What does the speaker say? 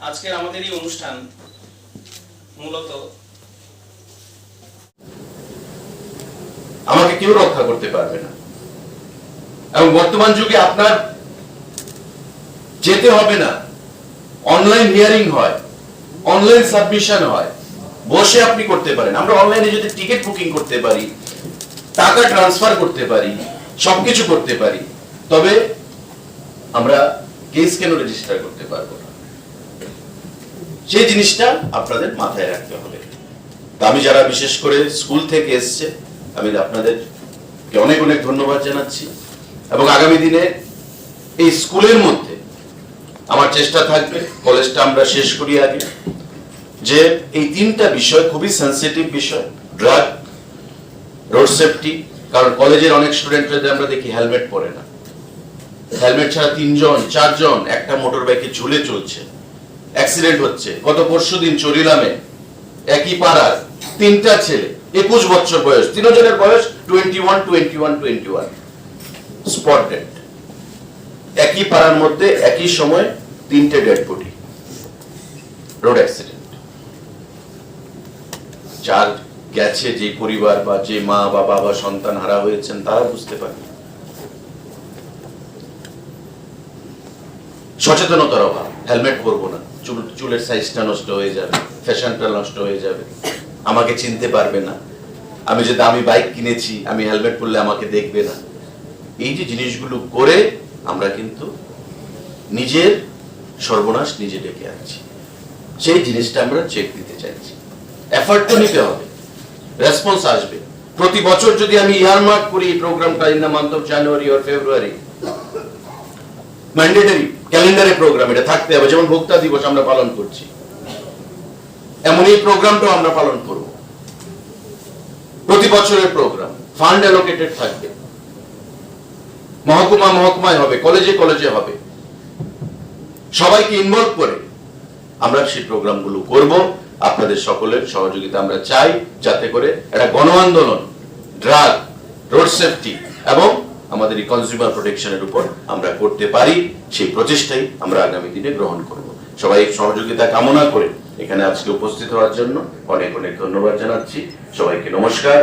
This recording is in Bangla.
আজকের আমাদের এই অনুষ্ঠান মূলত আমাকে কেউ রক্ষা করতে পারবে না। এবং বর্তমান যুগে আপনার যেতে হবে না। অনলাইন হিয়ারিং হয়, অনলাইন সাবমিশন হয়, বসে আপনি করতে পারেন। আমরা অনলাইনে যদি টিকিট বুকিং করতে পারি, টাকা ট্রান্সফার করতে পারি, সবকিছু করতে পারি, তবে আমরা কেস কেন রেজিস্টার করতে পারব না? সেই জিনিসটা আপনাদের মাথায় রাখতে হবে। আমি যারা বিশেষ করে স্কুল থেকে এসছে, আমি আপনাদেরকে অনেক অনেক ধন্যবাদ জানাচ্ছি এবং আগামী দিনে এই স্কুলের মধ্যে আমার চেষ্টা থাকবে, কলেজটা আমরা শেষ করি আগে, যে এই তিনটা বিষয় খুবই সেন্সিটিভ বিষয় ড্রাগ রোড সেফটি কারণ কলেজের অনেক স্টুডেন্টরা আমরা দেখি হেলমেট পরে না। হেলমেট ছাড়া তিনজন, চারজন একটা মোটর বাইকে ঝুলে চলছে। অ্যাক্সিডেন্ট হচ্ছে। গত পরশু দিন চরিলামে একই পাড়ার তিনটা ছেলে, একুশ বছর বয়স, তিনজনের বয়স twenty one twenty one twenty one spot dead একই পাড়ার মধ্যে একই সময় তিনটে ডেড বডি রোড অ্যাক্সিডেন্ট যার গেছে যে পরিবার বা যে মা বা বাবা সন্তান হারা হয়েছেন, তারা বুঝতে পারে সচেতনতার অভাব। হেলমেট পরবো না। চুল, চুলের সাইজটা নষ্ট হয়ে যাবে ফ্যাশনটা নষ্ট হয়ে যাবে। আমাকে চিনতে পারবে না। আমি যে দামি বাইক কিনেছি, আমি হেলমেট পরলে আমাকে দেখবে না। এই যে জিনিসগুলো করে আমরা কিন্তু নিজের সর্বনাশ নিজে ডেকে আনছি। সেই জিনিসটা আমরা চেক দিতে চাইছি। এফার্ট তো নিতে হবে। রেসপন্স আসবে। প্রতি বছর যদি আমি ইয়ারমার্ক করি এই প্রোগ্রামটা in the month of January or February mandatory ক্যালেন্ডারে প্রোগ্রাম এটা থাকতে হবে, যেমন ভোক্তা দিবস আমরা পালন করছি। এমন এই প্রোগ্রামটাও আমরা পালন করব। প্রতি বছরের প্রোগ্রাম ফান্ড অ্যালোকেটেড থাকবে। মহকুমা মহকুমায় হবে কলেজে কলেজে হবে। সবাইকে ইনভলভ করে আমরা সেই প্রোগ্রামগুলো করব। আপনাদের সকলের সহযোগিতা আমরা চাই, যাতে করে একটা গণ আন্দোলন ড্রাগ রোড সেফটি এবং আমাদের এই কনজিউমার প্রোটেকশনের উপর আমরা করতে পারি, সেই প্রচেষ্টাই আমরা আগামী দিনে গ্রহণ করব। সবাই সহযোগিতা কামনা করে এখানে আজকে উপস্থিত হওয়ার জন্য অনেক অনেক ধন্যবাদ জানাচ্ছি। সবাইকে নমস্কার।